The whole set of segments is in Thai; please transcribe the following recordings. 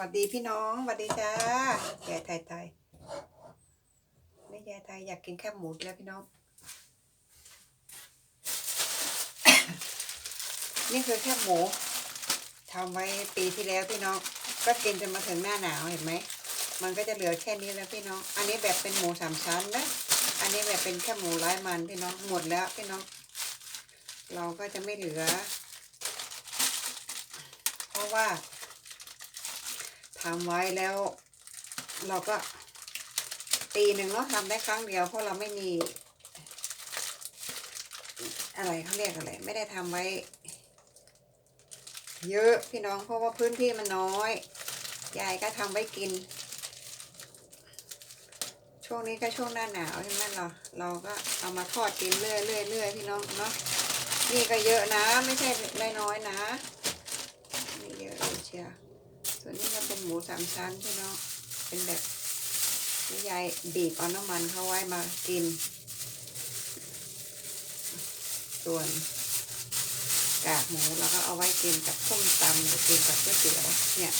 วัสดีพี่น้องสวัสดีจ้ายายไทยไทยนี่ยายไทยอยากกินแคบหมูแล้วพี่น้อง นี่คือแคบหมูทำไว้ปีที่แล้วพี่น้อง ก็กินจนมาถึงหน้าหนาวเห็นไหม มันก็จะเหลือแค่นี้แล้วพี่น้อง อันนี้แบบเป็นหมูสามชั้นนะ อันนี้แบบเป็นแค่หมูไร้มันพี่น้อง หมดแล้วพี่น้อง เราก็จะไม่เหลือ เพราะว่า ทำไว้แล้ว เราก็ปีหนึ่งเนาะทำได้ครั้งเดียว เพราะเราไม่มี อะไรเขาเรียกอะไร ไม่ได้ทำไว้ เยอะพี่น้องเพราะว่าพื้นที่มันน้อย ยายก็ทำไว้กิน ช่วงนี้ก็ช่วงหน้าหนาวใช่ไหมเราเราก็เอามาทอดกินเรื่อยเรื่อยเรื่อยพี่น้องเนาะนี่ก็เยอะนะ ไม่ใช่น้อยๆนะนี่เยอะเชียว หมูสามชั้นพี่น้องเป็นแบบนี่ยายบีบเอาน้ำมันเข้าไว้มากิน ส่วนกากหมูเราก็เอาไว้กินกับส้มตำหรือกินกับก๋วยเตี๋ยวเนี่ย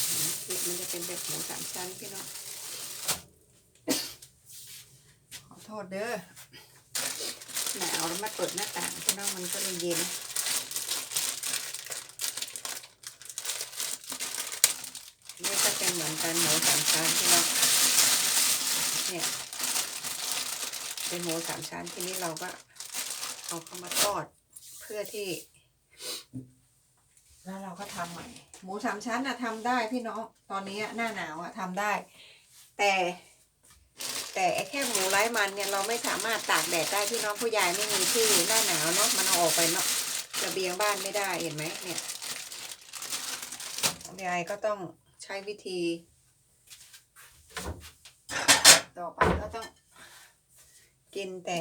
มันจะเป็นแบบหมูสามชั้นพี่น้องขอโทษเด้อหนาวแล้วมาเปิดหน้าต่างพี่น้องมันก็เลยเย็น เป็นเหมือนกันหมูสามชั้นพี่น้องเนี่ยเป็นหมูสามชั้นที่นี้เราก็เอาเข้ามาทอดเพื่อที่ แล้วเราก็ทำใหม่ หมูสามชั้นอะทำได้พี่น้องตอนนี้หน้าหนาวอะทำได้ แต่ แต่ไอแค่หมูไร้มันเนี่ยเราไม่สามารถตากแดดได้พี่น้องผู้ใหญ่ไม่มีที่หน้าหนาวเนาะมันเอาออกไปเนาะระเบียงบ้านไม่ได้เห็นไหมเนี่ยยายก็ต้อง ใช้วิธี ต่อไปก็ต้องกินแต่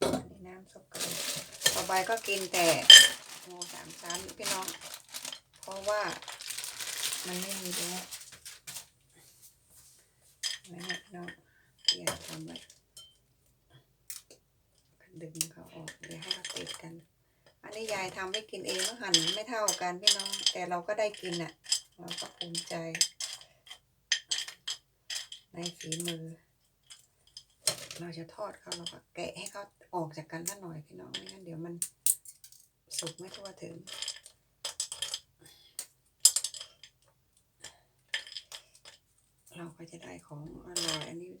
อันนี้น้ำซุปกระดูกต่อไปก็กินแต่หมูสามชั้นพี่น้อง เพราะว่ามันไม่มีแล้วนะฮะน้องที่ยากทำไว้ดึงเขาออกเดี๋ยวให้เขาติดกัน อันนี้ยายทำให้กินเองแล้วหั่นไม่เท่ากันพี่น้อง แต่เราก็ได้กินอะ เราก็ภูมิใจ ในฝีมือ เราจะทอดเขาเราก็แกะให้เขาออกจากกันสักหน่อยพี่น้องไม่งั้นเดี๋ยวมันสุกไม่ทั่วถึงเราก็จะได้ของอร่อยอันนี้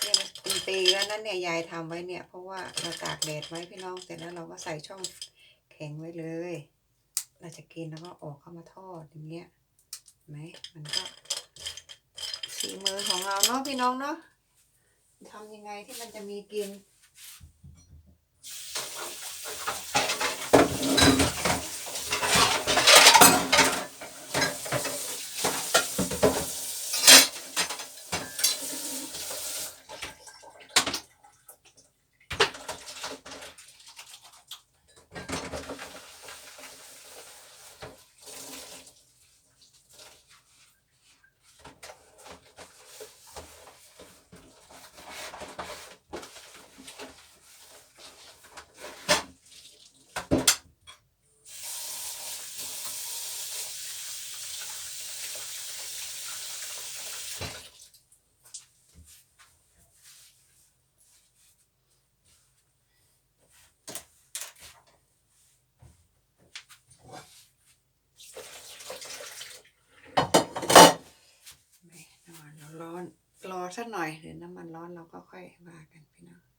เนี่ยมันเป็นปีแล้วนั่นเนี่ยยายทำไว้เนี่ย เพราะว่าเราตากแดดไว้พี่น้องเสร็จแล้วเราก็ใส่ช่องแข็งไว้เลย เราจะกินแล้วก็ออกเข้ามาทอดอย่างเงี้ยไหมมันก็ฝีมือของเราเนาะพี่น้องเนาะทำยังไงที่มันจะมีกิน ไม่น้ำมันเราร้อน รอ สักหน่อยหรือน้ำมันร้อนเราก็ค่อยว่ากันพี่น้อง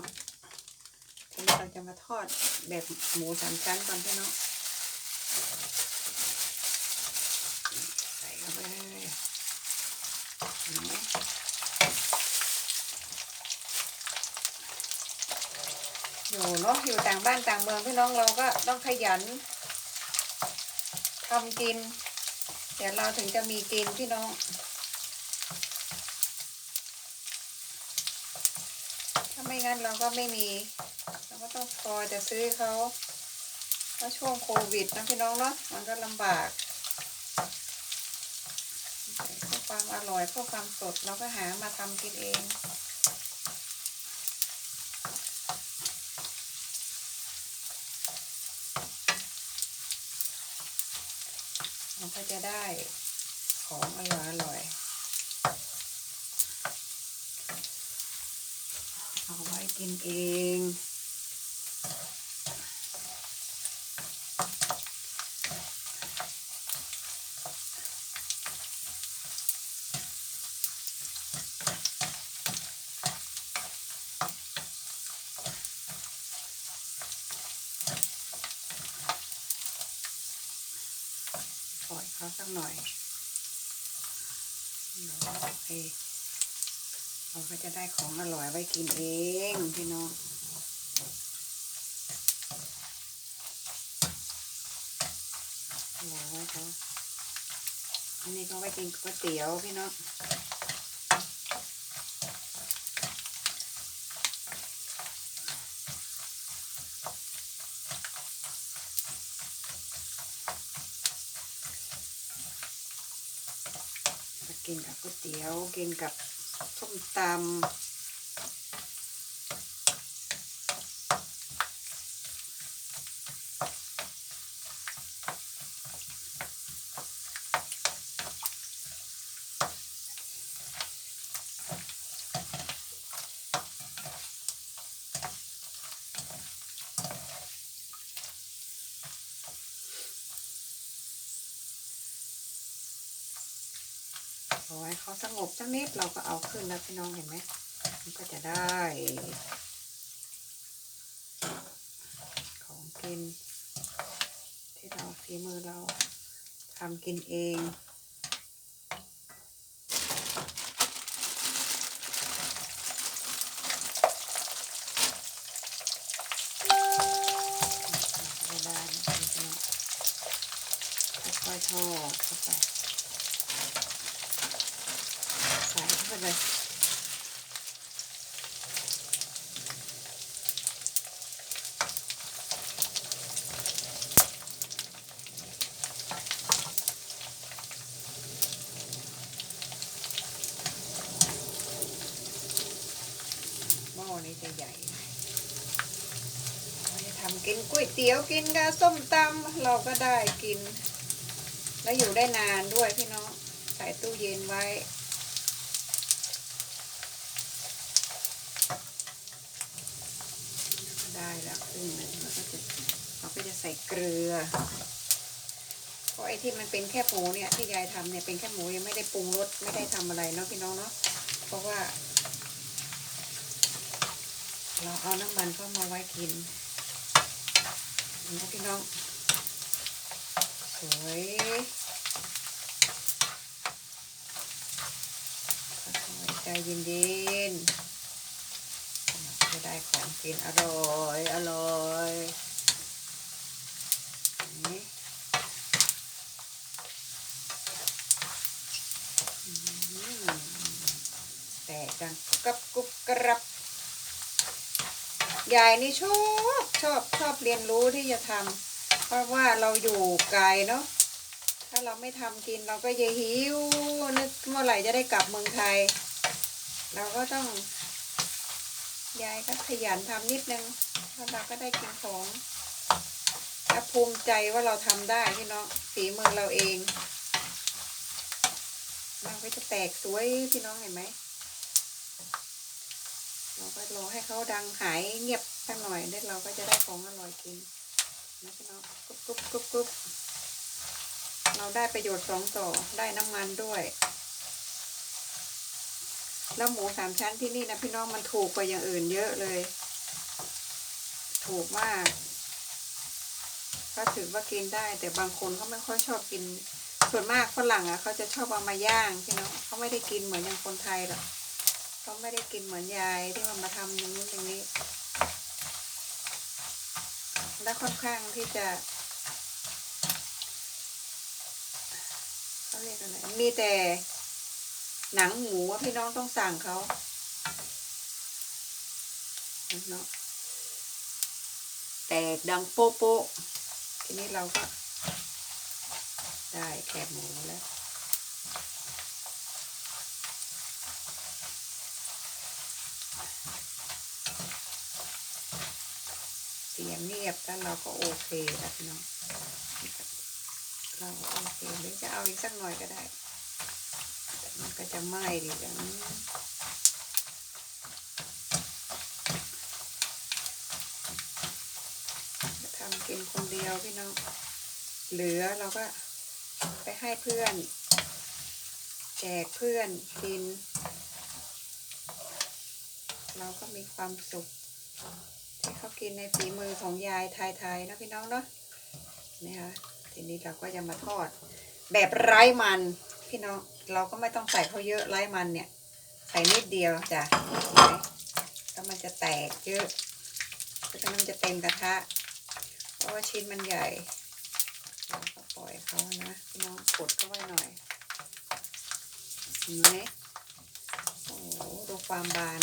าะทีนี้เราจะมาทอดแบบหมูสามชั้นก่อนพี่เนาะใส่เข้าไปเลยอยู่เนาะอยู่ต่างบ้านต่างเมืองพี่น้องเราก็ต้องขยันทำกินแต่เราถึงจะมีกินพี่น้อง ไม่งั้นเราก็ไม่มี เราก็ต้องคอยจะซื้อเขาเพราะช่วงโควิดนะพี่น้องเนาะมันก็ลำบากเพื่อความอร่อยเพื่อความสดเราก็หามาทำกินเองเราก็จะได้ของอร่อยอร่อยเอาไว้ กินเอง ปล่อยเขาสักหน่อยโอเค เราก็จะได้ของอร่อยไว้กินเองพี่น้องรอไว้เขาอันนี้ก็ไว้กินก๋วยเตี๋ยวพี่น้องกินกับก๋วยเตี๋ยวกินกับ ส้มตำ สงบสักนิดเราก็เอาขึ้นแล้วพี่น้องเห็นไหมมันก็จะได้ ของกิน ที่เราฝีมือเราทำกินเองเราก็จะได้นะพี่น้องค่อยๆทอดเข้าไป ใส่เข้า ไปเลยหม้อนี้จะใหญ่ทำกินก๋วยเตี๋ยวกินกับส้มตำเราก็ได้กิน แล้วอยู่ได้นานด้วยพี่น้องใส่ตู้เย็นไว้ ได้แล้วครึ่งหนึงแล้วก็จะเราก็จะใส่ เกลือ เพราะไอ้ที่มันเป็นแค่หมูเนี่ยที่ยายทำเนี่ยเป็นแค่หมูยังไม่ได้ปรุงรสไม่ได้ทำอะไรเนาะพี่น้องเนาะ เพราะว่า เราเอาน้ำมันเข้ามาไว้กินนะพี่น้อง สวยใจเย็นๆจะได้ของกินอร่อย อร่อยนี่อืม แตกกันกับกรุบกรับยายนี่ชอบชอบชอบเรียนรู้ที่จะทำเพราะว่าเราอยู่ไกลเนาะถ้าเราไม่ทำกินเราก็จะหิวนึกเมื่อไหร่จะได้กลับเมืองไทย เราก็ต้องยายก็ขยันทำนิดนึงแล้วเราก็ได้กินของและภูมิใจว่าเราทำได้พี่น้องฝีมือเราเองมันก็จะแตกสวยพี่น้องเห็นไหม ก็รอให้เขาดังหายเงียบสักหน่อยแล้วเราก็จะได้ของอร่อยกินนะพี่น้องกรุบกรุบกรุบกรุบเราได้ประโยชน์สองต่อได้น้ำมันด้วย แล้วหมูสามชั้นที่นี่นะพี่น้องมันถูกกว่าอย่างอื่นเยอะเลย ถูกมาก ก็ถือว่ากินได้ แต่บางคนเขาไม่ค่อยชอบกิน ส่วนมากฝรั่งอะเขาจะชอบเอามาย่างพี่น้องเขาไม่ได้กินเหมือนอย่างคนไทยหรอก เขาไม่ได้กินเหมือนยายที่มันมาทำอย่างนู้นอย่างนี้ แล้วค่อนข้างที่จะเขาเรียกอะไรมีแต่หนังหมูอะพี่น้องต้องสั่งเขาเนาะแตกดังโป๊ะโป๊ะทีนี้เราก็ได้แคบหมูแล้ว เสียงเงียบแล้วเราก็โอเคแล้วพี่น้องเราโอเคหรือจะเอาอีกสักหน่อยก็ได้แต่มันก็จะไหม้ดีอย่างนี้จะทำกินคนเดียวพี่น้องเหลือเราก็ไปให้เพื่อน แจกเพื่อนกิน เราก็มีความสุข เขากินในฝีมือของยายไทยๆนะพี่น้องเนาะนี่ค่ะทีนี้เราก็จะมาทอด แบบไร้มันพี่น้องเราก็ไม่ต้องใส่เขาเยอะไร้มันเนี่ย ใส่นิดเดียวจ้ะเห็มแล้วมันจะแตกเยอะเพราะฉะนั้นมันจะเต็มกระทะ เพราะว่าชิ้นมันใหญ่เราก็ปล่อยเขานะพี่น้องกดเข้าไว้หน่อยเห็นไหมโอ้ดูความบาน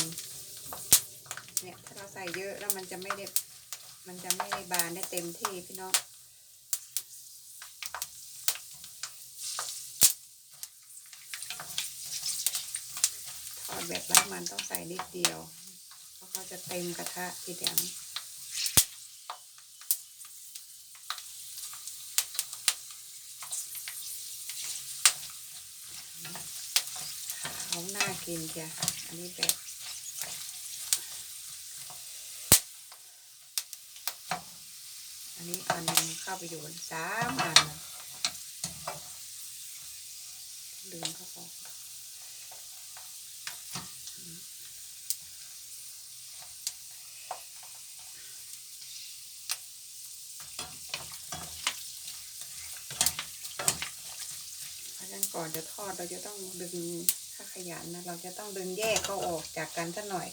เนี่ยถ้าเราใส่เยอะแล้วมันจะไม่ได้มันจะไม่ได้บานได้เต็มที่พี่น้องทอดแบบไร้มันต้องใส่นิดเดียวเพราะเขาจะเต็มกระทะทีเดียวขาน่ากินจ้ะอันนี้แบบ นนี้อันนึงเข้าไปอยู่บนสามอันดึงเขาออกอืมเพราะฉะนั้นก่อนจะทอดเราจะต้องดึงถ้าขยันนะเราจะต้องดึงแยกเขาออกจากกันสักหน่อย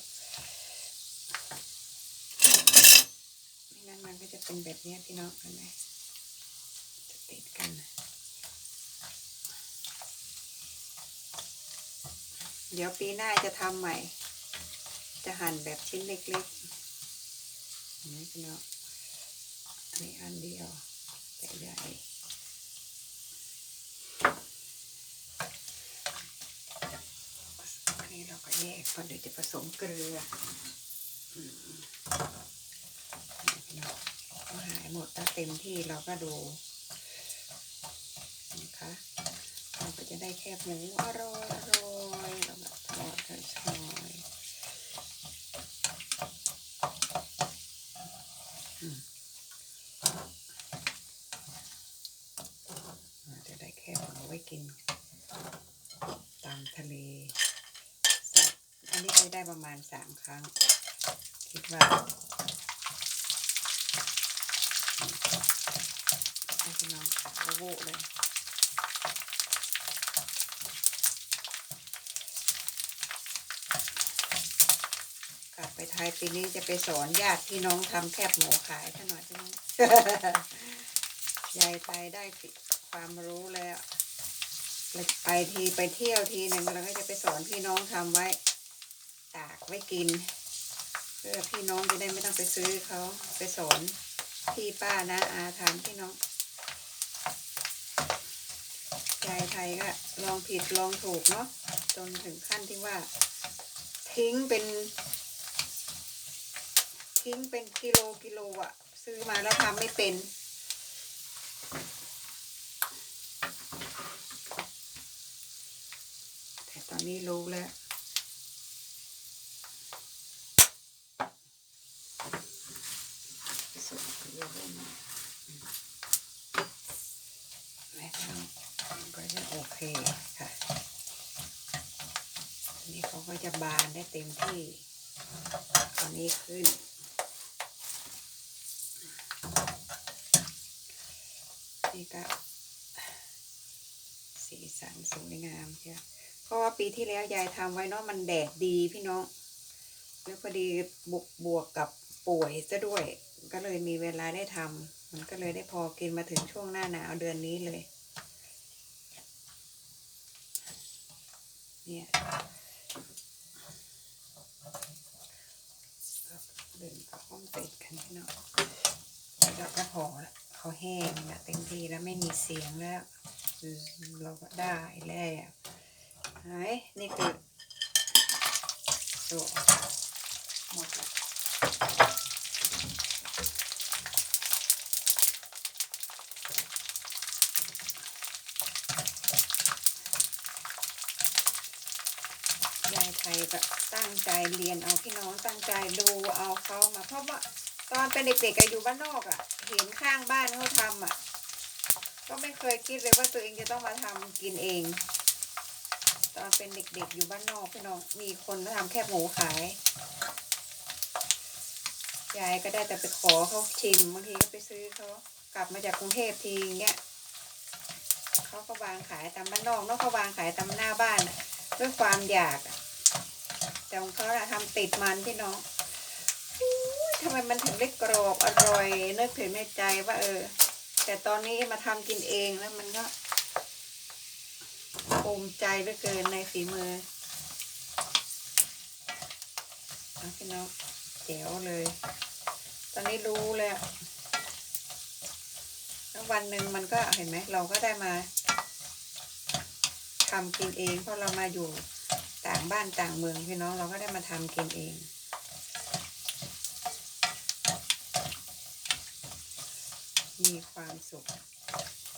ไม่งั้นมันก็จะ เป็นแบบนี้พี่น้องเห็นไหมจะติดกัน เดี๋ยวปีหน้าจะทำใหม่ จะหั่นแบบชิ้นเล็กๆนไหมพี่น้องอันนี้อันเดียวแต่ใหญ่อันนี้เราก็แยกพราะเดี๋ยวจะผสมเกลือม พอ หมดแล้วเต็มที่เราก็ดูนะคะเราก็จะได้แคบหมูอร่อยอร่อยเราแบบทอดกันชอยเราจะได้แคบหมูไว้กิน ตามทะเล อันนี้ก็ได้ประมาณสามครั้ง คิดว่า ให้พี่น้องโอโหเลยกลับไปไทยปีนี้จะไปสอนญาติพี่น้องทำแคบหมูขายท่าหน่อยพี่น้องยายไปได้ความรู้แล้วไปทีไปเที่ยวทีหนึ่งเราก็จะไปสอนพี่น้องทำไว้ ตากไว้กิน เพื่อพี่น้องจะได้ไม่ต้องไปซื้อเขาไปสอน พี่ป้านะอาทำพี่น้องยายไทยก็ลองผิดลองถูกเนาะจนถึงขั้นที่ว่า ทิ้งเป็น ทิ้งเป็นกิโลกิโลอะซื้อมาแล้วทำไม่เป็นแต่ตอนนี้รู้แล้ว สุดเยอะเลยนะแม่ทำก็จะโอเคค่ะอันนี้เขาก็จะบานได้เต็มที่ตอนนี้ขึ้น นี่ก็สีสันสวยงามใช่เพราะว่าปีที่แล้วยายทำไว้เนาะมันแดดดีพี่น้องแล้วพอดีบวกบวกกับป่วยซะด้วย ก็เลยมีเวลาได้ทำมันก็เลยได้พอกินมาถึงช่วงหน้าหนาวเดือนนี้เลยเนี่ยเดินเข้าห้องติดกันพี่น้องเราก็พอละเขาแห้งละเต็มที่แล้วไม่มีเสียงแล้ว เราก็ได้แล้วไหนนี่คือตัวหมดละยายไทยแบบตั้ งใจเรียนเอาพี่น้องตั้งใจดูเอาเขามาเพราะว่าตอนเป็นเด็กๆอะอยู่บ้านนอกอะเห็นข้างบ้านเขาทำอะก็ไม่เคยคิดเลยว่าตัวเองจะต้องมาทำกินเอง ตอนเป็นเด็กๆอยู่บ้านนอกพี่น้องมีคนมาทำแคบหมูขายยายก็ได้แต่ไปขอเขาชิมบางทีก็ไปซื้อเขากลับมาจากกรุงเทพทีเงี้ยเขาก็วางขายตามบ้านนอกเนอกเขาวางขายตามหน้าบ้านด้วยความอยากอะ แต่ของเขาอะทำติดมันพี่น้องทำไมมันถึงได้กรอบอร่อยนึกถึงในใจว่าเออ แต่ตอนนี้มาทำกินเองแล้วมันก็ภูมิใจเหลือเกินในฝีมือเอาพี่น้องแจ๋วเลย ตอนนี้รู้แล้วแล้ววันหนึ่งมันก็เห็นไหมเราก็ได้มาทำกินเองเพราะเรามาอยู่ ต่างบ้านต่างเมืองพี่น้องเราก็ได้มาทำกินเองมีความสุข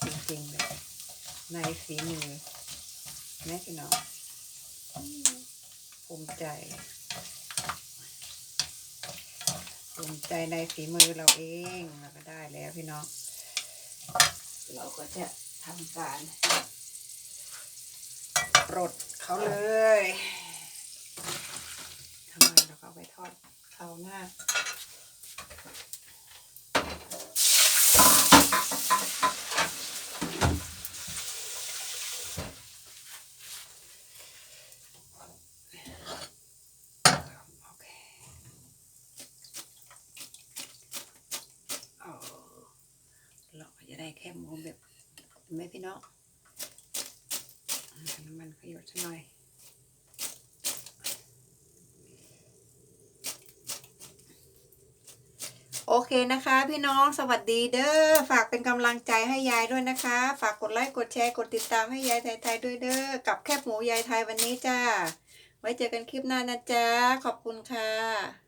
จริงๆเลยในฝีมือแม่พี่น้องภูมิใจภูมิใจในฝีมือเราเองเราก็ได้แล้วพี่น้อง เราก็จะทำการปลด เขาเลยทำไมเราก็เอาไปทอดเขาหน้าเราจะได้แค่หมูแบบไหมพี่น้อง น้ำมันขยดสักหน่อยโอเคนะคะ พี่น้องสวัสดีเด้อฝากเป็นกำลังใจให้ยายด้วยนะคะ ฝากกดไลค์กดแชร์กดติดตามให้ยายไทยๆด้วยเด้อกับแคบหมูยายไทยวันนี้จ้า ไว้เจอกันคลิปหน้านะจ๊ะขอบคุณค่ะ